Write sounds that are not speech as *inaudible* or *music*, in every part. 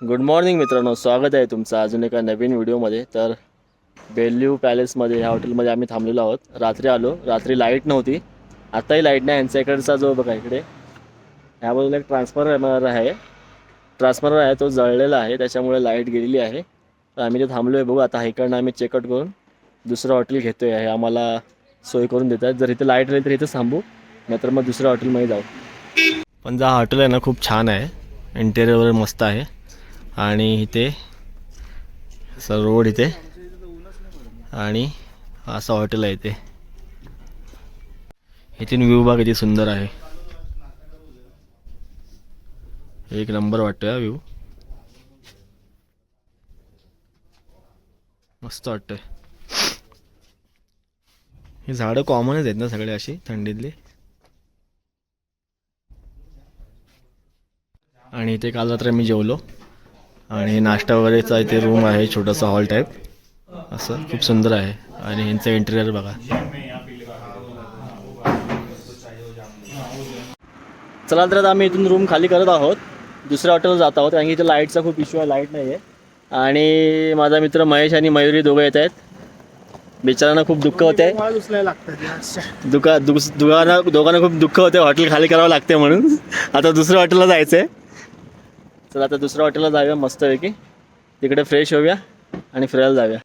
Good morning मित्रांनो. स्वागत आहे तुमचं अजून एका नवीन व्हिडिओमध्ये. तर बेल्यू पॅलेसमध्ये ह्या हॉटेलमध्ये आम्ही थांबलेलो आहोत. रात्री आलो. रात्री लाइट नव्हती. आत्ताही लाइट नाही. यांच्या इकडचा जो बघा इकडे. ह्या बाजूला एक ट्रान्सफॉर्मर आहे. ट्रान्सफॉर्मर आहे तो जळलेला आहे. त्याच्यामुळे लाइट गेलेली आहे. तर आम्ही ते थांबलो आहे बघू आता इकडनं आम्ही चेकआउट करून दुसरं हॉटेल घेतो आहे आम्हाला सोय करून देतात. जर इथे लाइट राहील तर इथं थांबू. नाहीतर मग दुसऱ्या हॉटेलमध्ये जाऊ. पण जा हॉटेल आहे ना खूप छान आहे. इंटेरियर वगैरे मस्त आहे. आणि इथे रोड इथे. आणि असं हॉटेल आहे इथे. इथून व्ह्यू बाग किती सुंदर आहे. एक नंबर वाटतोय व्ह्यू. मस्त वाटतंय. ही झाडं कॉमनच आहेत ना सगळे अशी थंडीतली. आणि इथे काल रात्री मी जेवलो. आणि नाश्ता वगैरेचा इथे रूम आहे छोटासा हॉल टाईप असं खूप सुंदर आहे. आणि यांचं इंटेरियर बघा. चला तर आता आम्ही इथून रूम खाली करत आहोत. दुसऱ्या हॉटेलवर जात आहोत कारण की इथे लाईटचा खूप इश्यू आहे लाइट नाही आहे आणि माझा मित्र महेश आणि मयुरी दोघं येत आहेत. बिचारांना खूप दुःख होते. दुका दुस दुकाना दोघांना खूप दुःख होते. हॉटेल खाली करावं लागते म्हणून. आता दुसऱ्या हॉटेलला जायचं आहे चला आता दुसऱ्या हॉटेलला जाऊया मस्तपैकी. तिकडे फ्रेश होऊया आणि फिरायला जाऊया.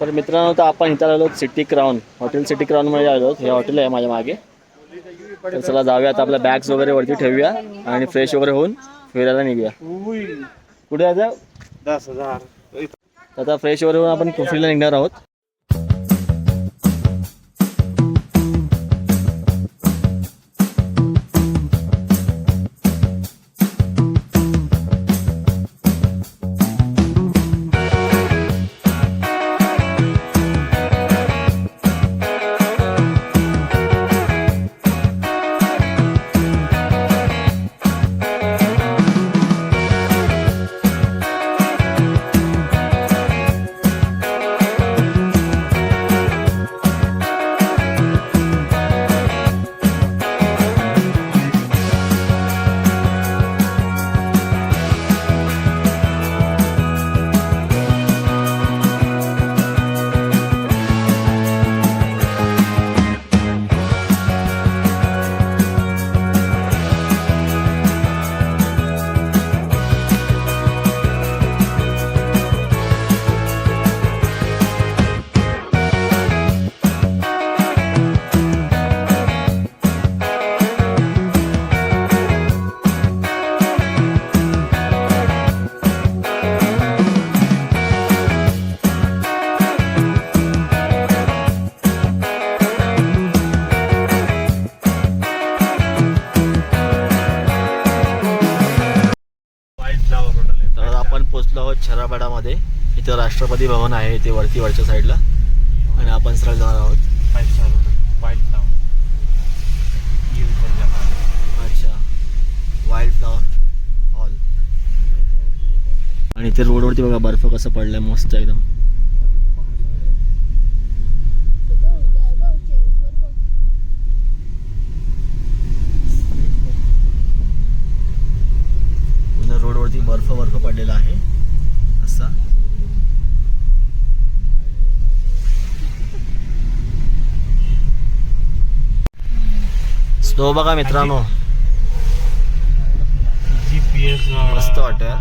तर मित्रांनो तर आपण इथं आलो सिटी क्राऊन हॉटेल सिटी क्राऊनमध्ये आलो हे हॉटेल आहे माझ्या मागे. तर चला जाऊया आता आपल्या बॅग्स वगैरे वरती ठेवूया आणि फ्रेश वगैरे होऊन फिरायला निघूया. कुठे आता? दस हजार. आता फ्रेश वगैरे होऊन आपण कुफरीला निघणार आहोत. पोचलो आहोत छरापाडामध्ये इथं राष्ट्रपती भवन आहे ते वरती वरच्या साईडला. आणि आपण सरळ जाणार आहोत. फाईव्ह फ्लावर अच्छा. वाईल्ड फ्लॉवर हॉल आणि इथे रोडवरती बघा बर्फ कसं पडलाय मस्त एकदम. रोडवरती बर्फ बर्फ पडलेला आहे असा स्नो बघा मित्रांनो मस्त वाटतं.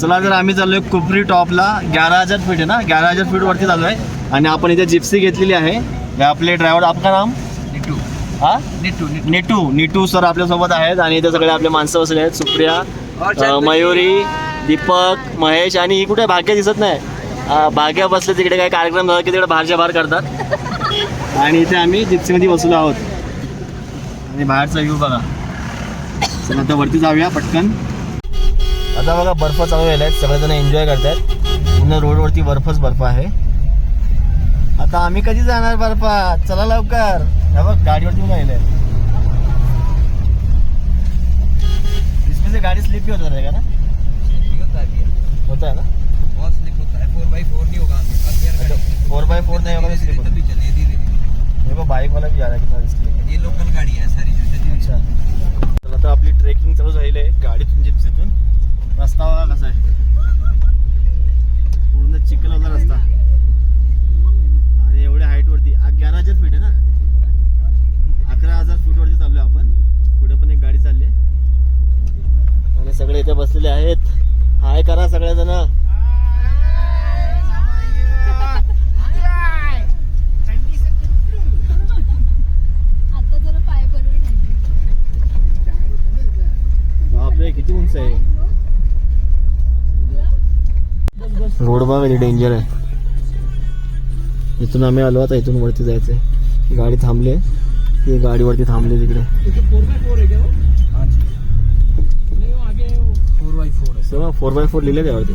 चला तर आम्ही चाललोय कुपरी टॉपला. ग्यारा हजार फीट आहे ना? ग्यारा हजार फीट वरती चाललोय. आणि आपण इथे जिप्सी घेतलेली आहे. हे आपले ड्रायव्हर आपका नाम? हा? निटू निटू. सर आपल्यासोबत आहेत. आणि इथे सगळे आपले माणसं बसले आहेत सुप्रिया मयुरी दीपक महेश. आणि ही कुठे? भाग्य दिसत नाही. भाग्या बसले तिकडे काही कार्यक्रम झाला की तिकडे बाहेरच्या बाहेर करतात. आणि इथे आम्ही जिप्सीमध्ये बसलो आहोत. आणि बाहेरचा व्ह्यू बघा. चला आता वरती जाऊया पटकन. आता बघा बर्फ चालू झाला आहे सगळेजण एन्जॉय करतायत. पूर्ण रोडवरती बर्फच बर्फ आहे. आता आम्ही कधी जाणार बर्फात? चला लवकर. बघ गाडीवरती राहिले आहेत गाड़ी स्लिप होत होता का ना? होता आहे ना बहुत स्लिप होता है फोर बाई फोर नहीं होगा फोर बाय फोर नहीं होगा तो स्लिप होता तभी चले धीरे को बाइक वाला भी जा रहा है कितना लेके ये लोकल गाड़ी है सारी जो चली अच्छा. तर आपली ट्रेकिंग चालू झालेली आहे गाडीतून जिप्सीतून. रस्ता कसा आहे. पूर्ण चिखलाचा रस्ता आणि एवढ्या हाईट वरती अकरा हजार फीट आहे ना अकरा हजार फूट वरती चाललोय आपण पुढे पण एक गाडी चालली आहे आणि सगळे इथे बसलेले आहेत हाय करा सगळेजण आता जरा पाय भरून बापरे किती उंच आहे किती डेंजर आहे. इथून आम्ही आलो आता इथून वरती जायचंय. गाडी थांबली आहे. ती गाडीवरती थांबली तिकडे. फोर बाय फोर लिहिले त्यावरती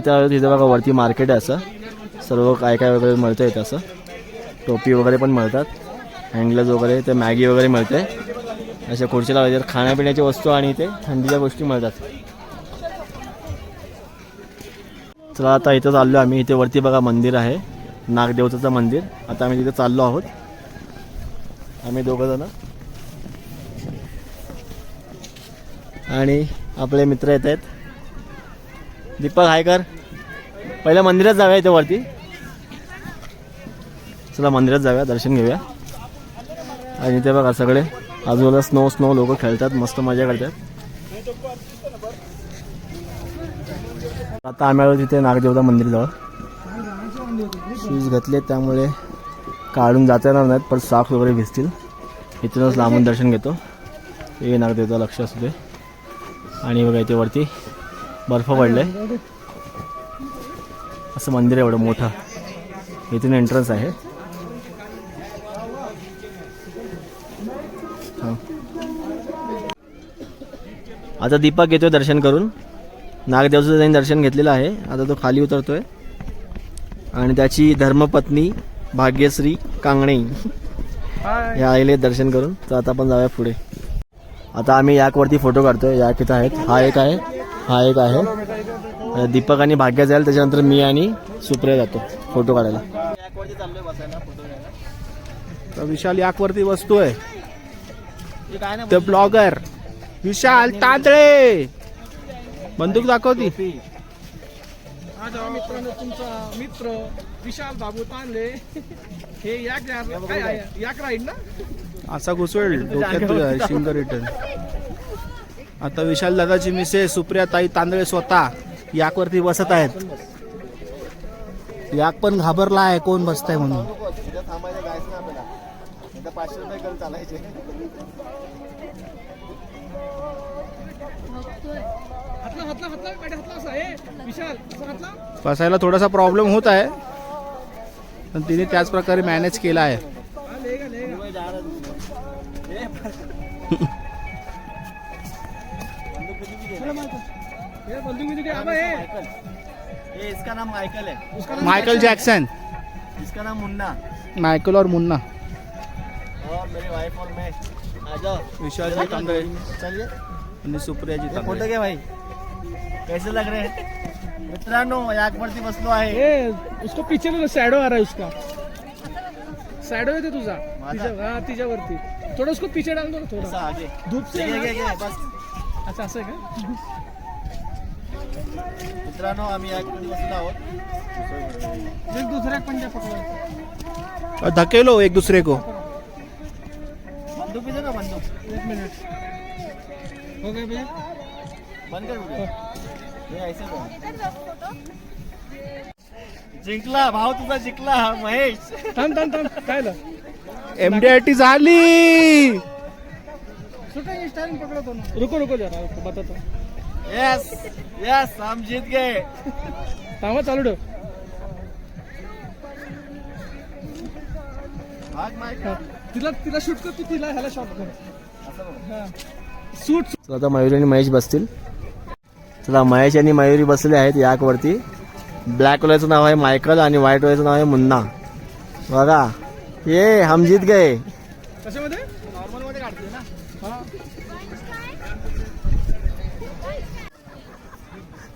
तर इथं तिथं बघा वरती मार्केट आहे असं. सर्व काय काय वगैरे मिळतं इथं असं. टोपी वगैरे पण मिळतात. हँडग्लव्ज वगैरे ते मॅगी वगैरे मिळते अशा खुर्चीला वगैरे खाण्यापिण्याच्या वस्तू आणि इथे थंडीच्या गोष्टी मिळतात. चला आता इथं चाललो आम्ही. इथे वरती बघा मंदिर आहे. नागदेवताचं मंदिर. आता आम्ही तिथे चाललो आहोत. आम्ही दोघं जण. आणि आपले मित्र येत आहेत. दीपक हाय कर. पहिल्या मंदिरात जाऊया इथे वरती. चला मंदिरात जाऊया दर्शन घेऊया. आणि इथे बघा सगळे आजूबाजूला स्नो स्नो लोक खेळतात मस्त मजा करतात. आता आम्ही आलो तिथे नागदेवता मंदिरजवळ. शूज घातले त्यामुळे काढून जाता येणार नाहीत पण साफ वगैरे भिजतील इथूनच लांबून दर्शन घेतो. हे नागदेवता लक्ष असू दे. आणि बघा इथे वरती. बर्फ पडलाय. असं मंदिर आहे एवढं मोठं. इथून एंट्रन्स आहे. हा. आता दीपक येतोय दर्शन करून. नागदेवचं त्यांनी दर्शन घेतलेलं आहे. आता तो खाली उतरतोय. आणि त्याची धर्मपत्नी भाग्यश्री कांगणे या आईले दर्शन करून. तर आता आपण जाऊया पुढे. आता आम्ही याकवरती फोटो काढतोय. याक इथं आहेत. हा एक आहे. हा एक आहे. दीपक आणि भाग्य जाईल त्याच्यानंतर मी आणि सुप्रिया जातो फोटो काढायला. तर विशाल याकवरती बसतोय. हे ते ब्लॉगर. विशाल तांदळे! बंदूक दाखवती. मित्रांनो तुमचा मित्र विशाल बाबू तांदळे. हे याक राईड ना? असा घुसवेल डोक्यात शिंग रिटर्न आता विशाल दादाची मिसेस सुप्रिया ताई तांदळे स्वतः याकवरती बसत आहेत. याक पण घाबरला आहे कोण बसताय म्हणून. इथं थांबायचं गायचं ना आपल्याला इथं पाचशे रुपये करून चालायचे हातला हातला हातला गाडी हातला असा हे विशाल असा हातला बसायला थोडासा प्रॉब्लेम होत आहे. पण तिने त्याच प्रकारे मॅनेज केला आहे. *laughs* ये इसका नाम माइकल है। उसका नाम मायकल जॅक्सन। इसका नाम मुन्ना। मायकल और मुन्ना। और मेरी वाइफ और मैं। आ जाओ। विशालजी तांदळे चलिए। आणि सुप्रियाजी ये तांदळे फ़ोटो घे भाई? कैसे लग रहे हैं? मित्रांनो याकवरती बसलो आहे ए, उसको पीछे ना शॅडो आ रहा है उसका। शॅडो येते तुझा। माझा? तिच्या हा तिच्यावरती थोडं उसको पीछे डाल दो ना थोडा। आगे। धूप से घे, बस। अच्छा असं आहे का? मित्रांनो आम्ही मध्ये बसलो आहोत. एक दुसऱ्या पंजा पकडायचं और धकेलो एक दूसरे को बंदूक ना बंदूक? एक मिनिट. हो गए भैया? बंद कर. हे. ऐसे. जिंकला भाव तुझा जिंकला महेश. थांब थांब थांब. काय झालं? एम डी आय टी झाली. पकड़ो रुको रुको जरा रुको, बताता हूँ. यस यस हम जीत गए थांबा चालू ठेव. भाग हा. तिला तिला शूट कर तू तिला ह्याला शॉट कर. शूट चला आता मयुरी आणि महेश बसतील. चला महेश आणि मयुरी बसले आहेत याकवरती. ब्लॅक वाल्याचं नाव आहे मायकल आणि व्हाईट वाल्याचं नाव आहे मुन्ना. बघा. ये हम जीत गए कशामध्ये? नॉर्मलमध्ये काढते ना.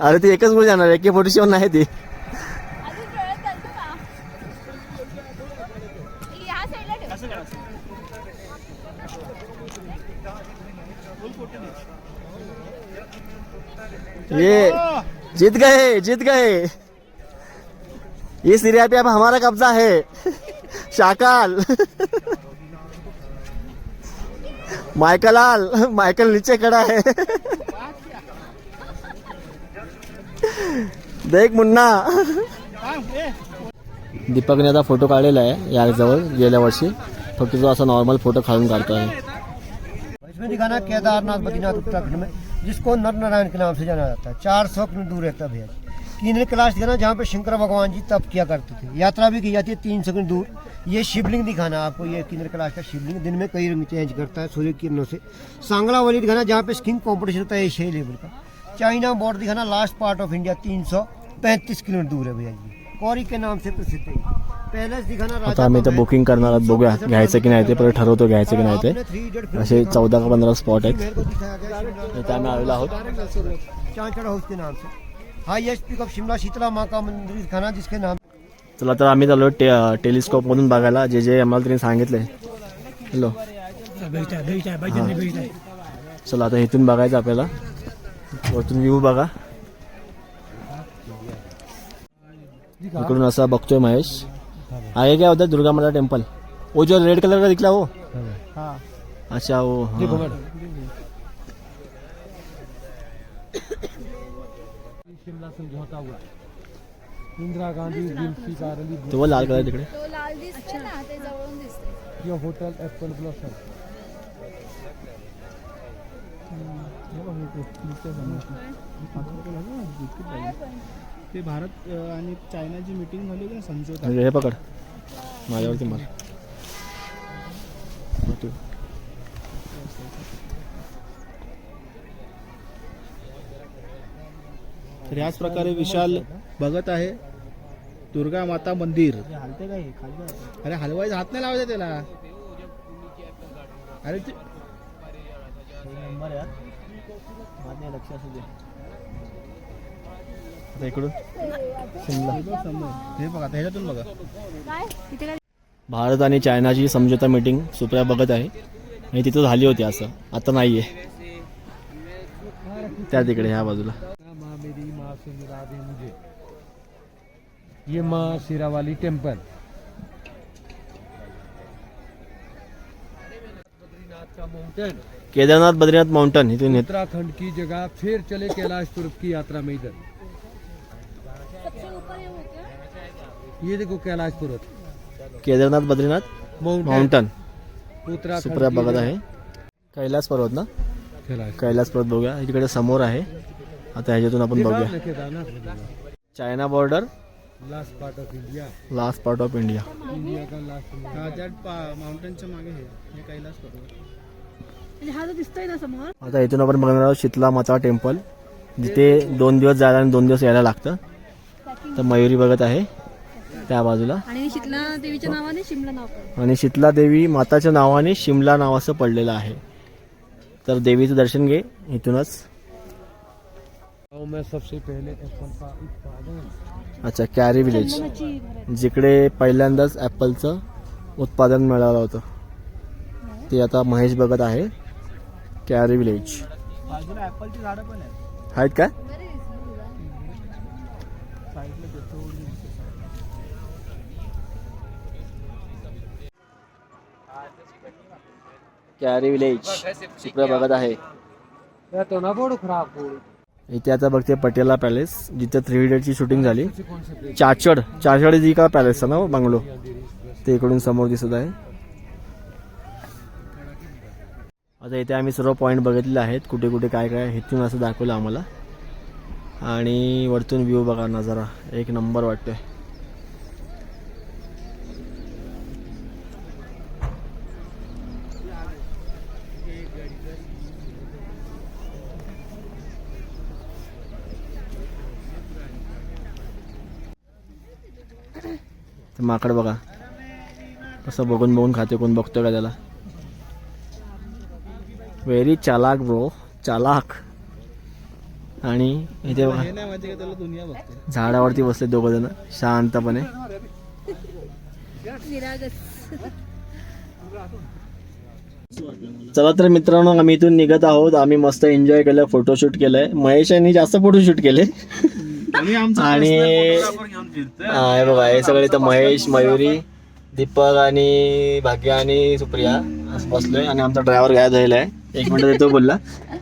अरे ती एकच गोळी जाणार एके फोर्टी सेवन नाही ती. ये जीत गए जीत गए. ये सीरिया पे अब हमारा कब्जा है. *laughs* शाकाल. *laughs* माइकल आल माइकल नीचे खड़ा है। देख मुन्ना। दीपकने आता फ़ोटो काढलेला आहे याजवळ गेल्या वर्षी. फक्त तो असा नॉर्मल फ़ोटो काढून काढतो आहे. इसमें दिखाना केदारनाथ बद्रीनाथ उत्तराखंड में जिसको नर नारायण के नाम से जाना जाता है। चार सौ किलोमीटर दूर रहता है भैया। किन्नर कैलाश दिखाना जहाँ पे शंकर भगवान जी तप किया करते थे। यात्रा भी की जाती है तीन सौ किलोमीटर दूर। ये शिवलिंग दिखाना आपको ये किन्नर कैलाश का शिवलिंग। दिन में कई रंग चेंज करता है सूर्य किरणों से। सांगला वाली दिखाना जहाँ पे स्किंग कॉम्पिटिशन होता है एशियाई लेवल का। चाइना बॉर्डर दिखाना लास्ट पार्ट ऑफ़ इंडिया तीन सौ पैंतीस किलोमीटर दूर है भैया जी कौरी के नाम से प्रसिद्ध है पैलेस दिखाना आता आम्ही इथं बुकिंग करणार आहोत बघूया घ्यायचं की नाही ते परत ठरवतो घ्यायचं की नाही ते असे चौदा का पंधरा स्पॉट आहेत इथे आम्ही आलेलो आहोत चांचड़ हाउस के नाम से। Highest peak of Shimla Sheetla माँ का मंदिर दिखाना जिसके नाम चला तर आम्ही चाललो टे टेलिस्कोप मधून बघायला. जे जे आम्हाला त्यांनी सांगितले हॅलो. चला आता इथून बघायचं आपल्याला. वरतून व्ह्यू बघा. इकडून असा बघतोय महेश. आहे क्या उधर दुर्गा माता टेम्पल वो जो रेड कलर का दिखला वो अच्छा वो हाँ. इंदिरा गांधी जुल्फी कारली तो वो लाल कलर तिकडे तो लाल दिसते ना ते जवळून दिसते. ये होटल एप्पल ब्लॉसम। ते भारत आणि चायनाची मीटिंग झाली ना हे पकड. माझ्यावरती मार. तू तर याच प्रकारे विशाल बघत आहे. दुर्गा माता मंदिर. अरे हलवायचा हात नाही लावायचा त्याला. अरे इकडून. हे बघा ह्याच्यातून बघा. भारत आणि चायनाची समझोता मीटिंग सुप्रिया बघत आहे. आणि तिथं झाली होती असं. आता नाहीये. त्या तिकडे ह्या बाजूला माँ मेरी माँ से मिला दे मुझे ये माँ सिरा वाली temple. Mountain Kedarnath Badrinath mountain इथून येत- उत्तराखंड की जगह फिर चले कैलाश पर्वत की यात्रा में इधर। ये देखो कैलाश पर्वत केदारनाथ बद्रीनाथ माउंटेन माउंटन उत्तराखंड सुप्रिया की बघत जगह- आहे कैलास पर्वत ना? कैलाश। कैलास पर्वत बघूया. तिकडे समोर आहे. आता ह्याच्यातून आपण बघूया. Kedarnath China border. Last part of India last part of India India का लास्ट हा त्या माउंटनच्या मागे हे. हे कैलास पर्वत म्हणजे हा जो दिसतोय ना समोर आता इथून आपण बघणार आहोत शीतला माता टेम्पल. जिथे दोन दिवस जायला आणि दोन दिवस यायला लागतं. तर मयुरी बघत आहे त्या बाजूला. आणि शीतला देवीच्या नावाने शिमला नाव आणि शीतला देवी माताच्या नावाने शिमला नाव असं पडलेलं आहे. तर देवीचं दर्शन घे इथूनच. में सबसे पहले एप्पल का उत्पादन अच्छा कॅरी विलेज. जिकडे पहिल्यांदाच ॲपलचं उत्पादन मिळालं होतं. ते आता महेश बघत आहे. कॅरी विलेज बाजूला ऍपलची झाडं पण आहेत. आहेत का. कॅरी विलेज सुप्रिया बघत आहे. इथे आता बघते पटेला पॅलेस जिथे थ्री इडियटची शूटिंग झाली. चाचड चाचड जी का पॅलेस आहे ना हो, बंगलो. ते इकडून समोर दिसत आहे. आता इथे आम्ही सर्व पॉईंट बघितले आहेत कुठे कुठे काय काय आहे, इथून असं दाखवलं आम्हाला. आणि वरतून व्ह्यू बघा नजारा एक नंबर वाटतोय. ते माकड बघा. कसं बघून बघून खाते कोण बघतोय का त्याला? व्हेरी चालाक ब्रो चालाक. आणि इथे बघा. हे झाडावरती बसले दोघ जण शांतपणे. चला तर मित्रांनो आम्ही इथून निघत आहोत. आम्ही मस्त एन्जॉय केलं फोटोशूट केलंय. महेश यांनी जास्त फोटोशूट केले. आणि हा, बघा हे सगळे तर महेश मयुरी दीपक आणि भाग्य आणि सुप्रिया असं बसलोय आणि आमचा ड्रायव्हर गायब झालेला आहे. एक मिनिट येतो बोलला.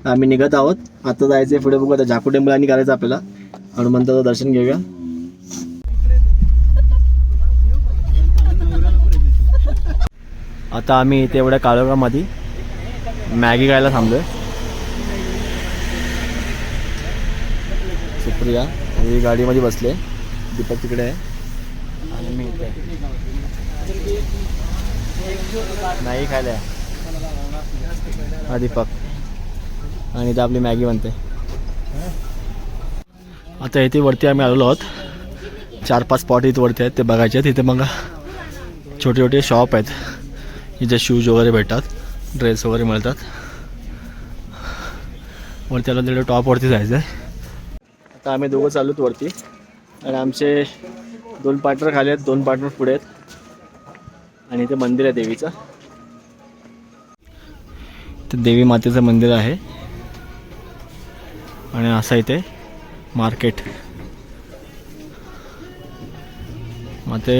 आम्ही निघत आहोत. आता जायचंय पुढे बघू. आता झाकू टेम्पल आणि करायचं आपल्याला. हनुमंताचं दर्शन घेऊया. आता आम्ही इथे एवढ्या काळोखामध्ये मॅगी खायला थांबलोय. सुप्रिया. ही गाडीमध्ये बसले दीपक तिकडे आहे. आणि मी इथे नाही खायला आहे. हा दीपक. आणि इथं आपली मॅगी बनते. आता इथे वरती आम्ही आलेलो आहोत. चार पाच स्पॉट इथे वरती आहेत ते बघायचे आहेत. इथे मग छोटे छोटे शॉप आहेत. इथे शूज वगैरे भेटतात ड्रेस वगैरे मिळतात. वरती आलं तिकडे टॉपवरती जायचं आहे तर आम्ही दोघं चालूत वरती. आणि आमचे दोन पार्टनर खाली आहेत दोन पार्टनर पुढे आहेत. आणि इथे मंदिर आहे देवीचं. ते देवी मातेचं मंदिर आहे. आणि असं इथे मार्केट मग ते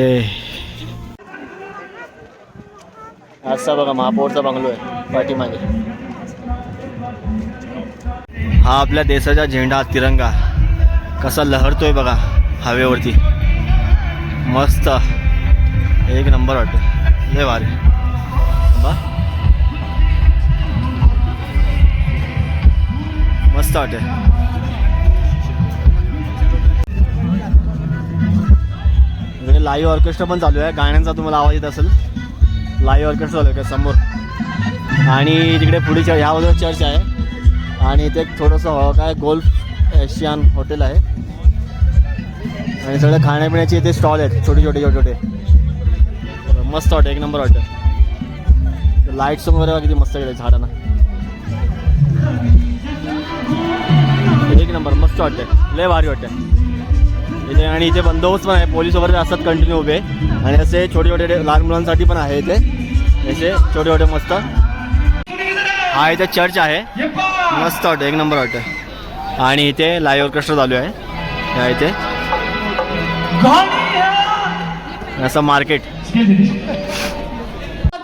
असा बघा महापौरचा बंगलो आहे पाठीमागे. हा आपल्या देशाचा झेंडा तिरंगा. कसा लहरतोय बघा हवेवरती. मस्त. एक नंबर वाटतो लय वारे बा. मस्त वाटे इकडे लाईव्ह ऑर्केस्ट्रा पण चालू आहे. गाण्यांचा तुम्हाला आवाज येत असेल. लाईव्ह ऑर्केस्ट्रा चालू आहे का? समोर. आणि तिकडे पुढे चर्च ह्या बाजूला चर्च आहे. आणि इथे एक थोडंसं हो- काय गोल्फ एशियन हॉटेल आहे. आणि सगळं खाण्यापिण्याचे इथे स्टॉल आहेत छोटे छोटे छोटे छोटे. मस्त वाटतं एक नंबर वाटतं. लाईट्स वगैरे बघा किती मस्त केले झाडांना. एक नंबर मस्त वाटतंय. लय भारी वाटतंय. इथे आणि इथे बंदोबस्त पण आहे पोलीस वगैरे असतात कंटिन्यू उभे. आणि असे छोटे छोटे लहान मुलांसाठी पण आहे इथे. असे छोटे छोटे मस्त. हा इथे चर्च आहे. मस्त वाटतं एक नंबर वाटतं आणि इथे लाईव्ह ऑर्केस्ट्रा चालू आहे. या इथे. असं मार्केट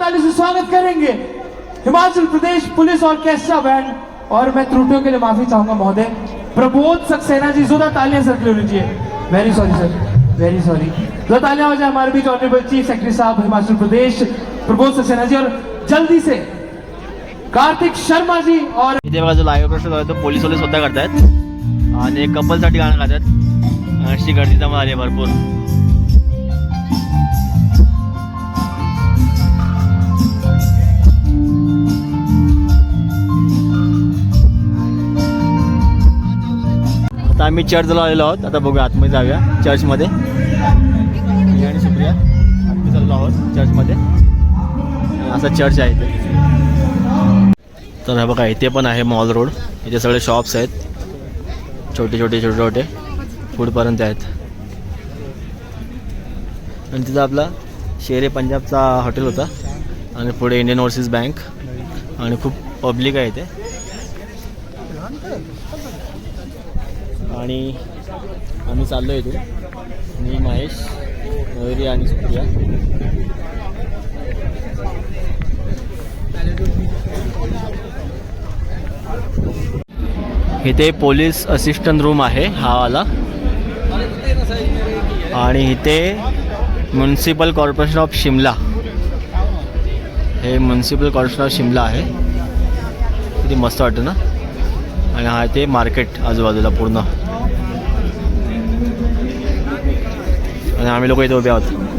ताली से स्वागत करेंगे. Himachal Pradesh police orchestra band और मैं त्रुटियों के लिए माफी चाहूंगा महोदय. प्रबोध सक्सेना जी जोरदार तालियां सर ले लीजिए. Very sorry sir very sorry दो तालियां हो बजाय हमारे बीच ऑनरेबल चीफ सेक्रेटरी साहब हिमाचल प्रदेश प्रबोध सक्सेना जी और जल्दी से कार्तिक शर्मा जी और इथे बघा जो लाईव्ह प्रश्न चालू आहे तो पोलीसवाले स्वतः करतायत. आणि कपलसाठी गाणं गातात अशी गर्दी जमा झाली भरपूर. आता आम्ही चर्चला आलेलो आहोत. आता बघूया आतमध्ये जाऊया चर्चमध्ये आणि सुप्रिया आतमध्ये चाललो आहोत चर्चमध्ये असा चर्च आहे इथे. तर हे बघा इथे पण आहे मॉल रोड इथे सगळे शॉप्स आहेत. छोटे छोटे छोटे छोटे. फूडपर्यंत आहेत. आणि तिथं आपला शेरे पंजाबचा हॉटेल होता. आणि पुढे इंडियन ओव्हरसीज बँक आणि खूप पब्लिक आहे इथे. आणि आम्ही चाललो इथे मी महेश मयुरी आणि सुप्रिया. इथे पोलीस असिस्टंट रूम आहे हा वाला. आणि इथे म्युन्सिपल कॉर्पोरेशन ऑफ शिमला हे म्युन्सिपल कॉर्पोरेशन ऑफ शिमला आहे. किती मस्त वाटतं ना? आणि हा ते मार्केट आजूबाजूला पूर्ण. आणि आम्ही लोक इथे उभे आहोत.